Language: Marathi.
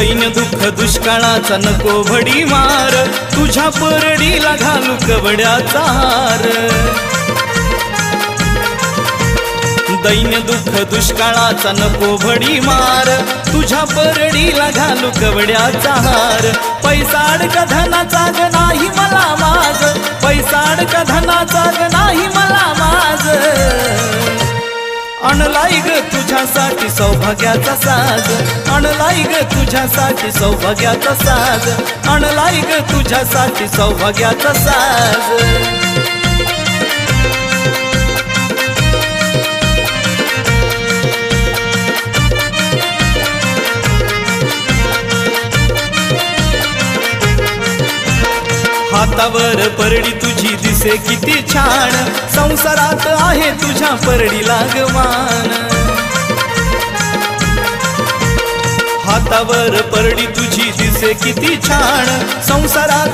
दैन दुःख दुष्काळाचा नको भडी मार. तुझ्या परडीला घालू कवड्याचा हार. दैन दुःख दुष्काळाचा नको भडी मार. तुझ्या परडीला घालू कवड्याचा हार. पैसाड अडका धनाचा ग नाही मला माग. पैसाड अडका धनाचा ग नाही मला माज ग तुझ्यासाठी सौभाग्याचा साज. अणलाई ग तुझ्यासाठी सौभाग्याचा साज. अणलाई ग तुझ्यासाठी सौभाग्याचा साज. हातावर परडी तुझी दिसे किती छान. संसारात आहे परडी लागवान. हातावर परडी तुझी दिसे किती छान. संसारात